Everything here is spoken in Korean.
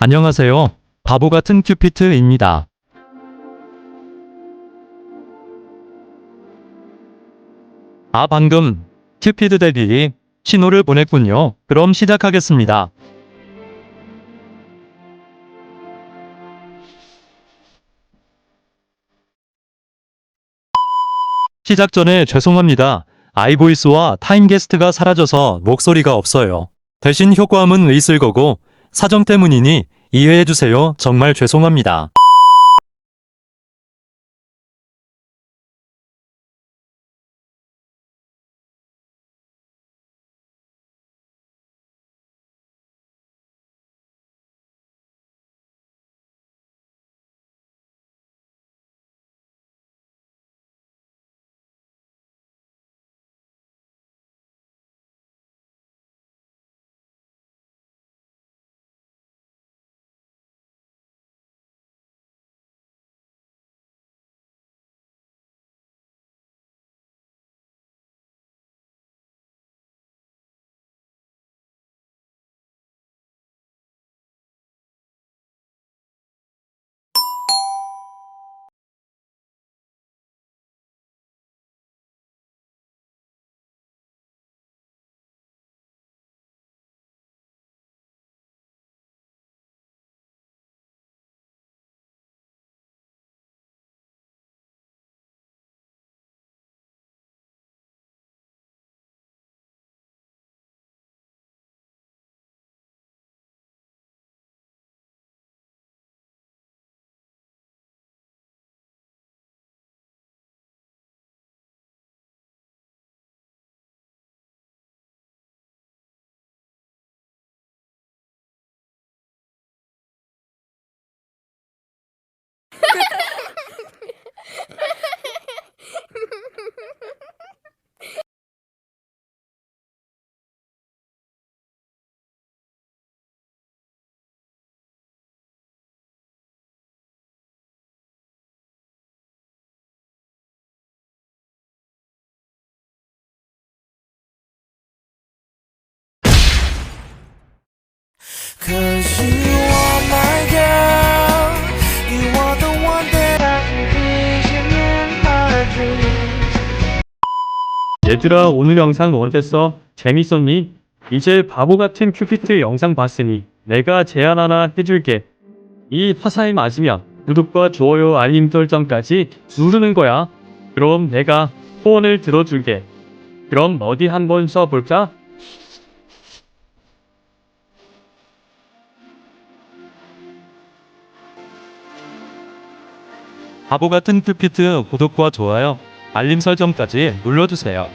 안녕하세요. 바보 같은 큐피트입니다. 아, 방금 큐피드 대리 신호를 보냈군요. 그럼 시작하겠습니다. 시작 전에 죄송합니다. 아이보이스와 타임게스트가 사라져서 목소리가 없어요. 대신 효과음은 있을 거고 사정 때문이니 이해해주세요. 정말 죄송합니다. 얘들아 오늘 영상 어땠어? 재밌었니? 이제 바보 같은 큐피트 영상 봤으니 내가 제안 하나 해줄게. 이 화살이 맞으면 구독과 좋아요 알림 설정까지 누르는 거야. 그럼 내가 소원을 들어줄게. 그럼 어디 한번 써볼까? 바보 같은 큐피트 구독과 좋아요 알림 설정까지 눌러주세요.